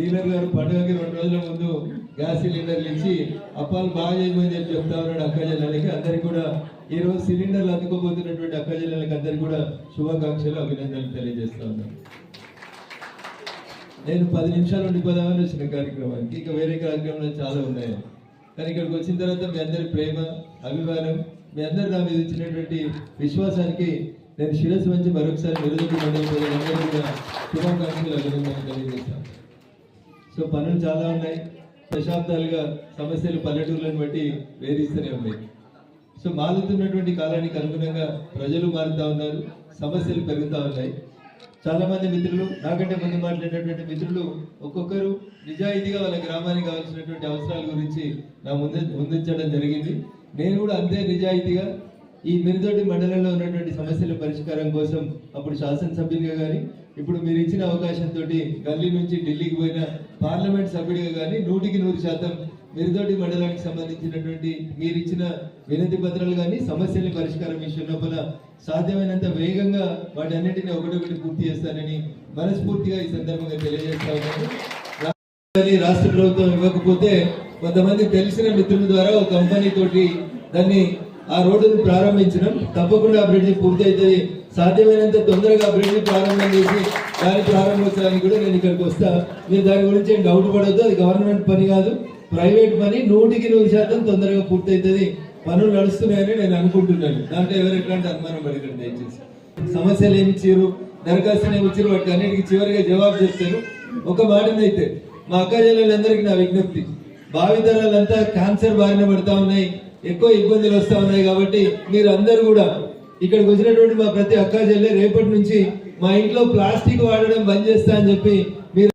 Dealer గారు పండుగకి రెండు రోజుల ముందు గ్యాస్ సిలిండర్లు ఇచ్చి అప్పాలు బాగా చేయమని చెప్పి చెప్తా ఉన్నాడు అక్క జిల్లాలకి. అందరికి కూడా ఈ రోజు సిలిండర్లు అందుకోబోతున్నటువంటి అక్క జిల్లాలకి అందరికి కూడా శుభాకాంక్షలు అభినందనలు తెలియజేస్తా ఉన్నాను. నేను పది నిమిషాలు ఉండిపోదామని వచ్చిన కార్యక్రమానికి ఇంకా వేరే కార్యక్రమాలు చాలా ఉన్నాయి. కానీ ఇక్కడికి వచ్చిన తర్వాత మీ అందరి ప్రేమ అభిమానం మీ అందరు నా మీద ఇచ్చినటువంటి విశ్వాసానికి నేను శిరస్సు మంచి మరొకసారి నిరుదొడ్డి కూడా శుభాకాంక్షలు అభినందనలు తెలియజేస్తాను సో పనులు చాలా ఉన్నాయి. దశాబ్దాలుగా సమస్యలు పల్లెటూరులను బట్టి వేధిస్తూనే ఉన్నాయి. సో మారుతున్నటువంటి కాలానికి అనుగుణంగా ప్రజలు మారుతా ఉన్నారు సమస్యలు పెరుగుతూ ఉన్నాయి. చాలామంది మిత్రులు నాకంటే ముందు మాట్లాడినటువంటి మిత్రులు ఒక్కొక్కరు నిజాయితీగా వాళ్ళ గ్రామానికి కావాల్సినటువంటి అవసరాల గురించి నా ముందు ముందుంచడం జరిగింది. నేను కూడా అంతే నిజాయితీగా ఈ మిరుదొడ్డి మండలంలో ఉన్నటువంటి సమస్యల పరిష్కారం కోసం అప్పుడు శాసనసభ్యులుగా కానీ ఇప్పుడు మీరు ఇచ్చిన అవకాశంతో గల్లీ నుంచి ఢిల్లీకి పోయిన పార్లమెంట్ సభ్యుడిగా కానీ నూటికి నూరు శాతం మిరుదొడ్డి మండలానికి సంబంధించినటువంటి మీరు ఇచ్చిన వినతి పత్రాలు కానీ సమస్యల్ని పరిష్కారం విషయం లోపల సాధ్యమైనంత వేగంగా వాటి అన్నింటినీ ఒకటొకటి పూర్తి చేస్తానని మనస్ఫూర్తిగా ఈ సందర్భంగా తెలియజేస్తా ఉన్నాను. రాష్ట్ర ప్రభుత్వం ఇవ్వకపోతే కొంతమంది తెలిసిన మిత్రుల ద్వారా ఒక కంపెనీ తోటి దాన్ని ఆ రోడ్డును ప్రారంభించడం తప్పకుండా ఆ బ్రిడ్జి పూర్తి అవుతుంది సాధ్యమైనంత తొందరగా ఆ ప్రారంభం చేసి దాని ప్రారంభోత్సవానికి కూడా నేను ఇక్కడికి వస్తా. మీరు దాని గురించి ఏం డౌట్ పడద్దు. అది గవర్నమెంట్ పని కాదు. ప్రైవేట్ పని నూటికి నూరు శాతం తొందరగా పూర్తవుతుంది పనులు నడుస్తున్నాయని నేను అనుకుంటున్నాను. దాంట్లో ఎవరు ఎట్లాంటి అనుమానం పడకండి దయచేసి. సమస్యలు ఏమి ఇచ్చారు దరఖాస్తులు ఏమి ఇచ్చారు వాటికి అన్నిటికీ చివరిగా జవాబు చెప్తారు ఒక మాటనైతే మా అక్క జిల్లాలందరికీ నా విజ్ఞప్తి. భావితరాలంతా క్యాన్సర్ బారిన పడతా ఉన్నాయి. ఎక్కువ ఇబ్బందులు వస్తూ ఉన్నాయి కాబట్టి మీరు అందరూ కూడా ఇక్కడికి వచ్చినటువంటి మా ప్రతి అక్క చెల్లె రేపటి నుంచి మా ఇంట్లో ప్లాస్టిక్ వాడడం బంద్ చేస్తా అని చెప్పి మీరు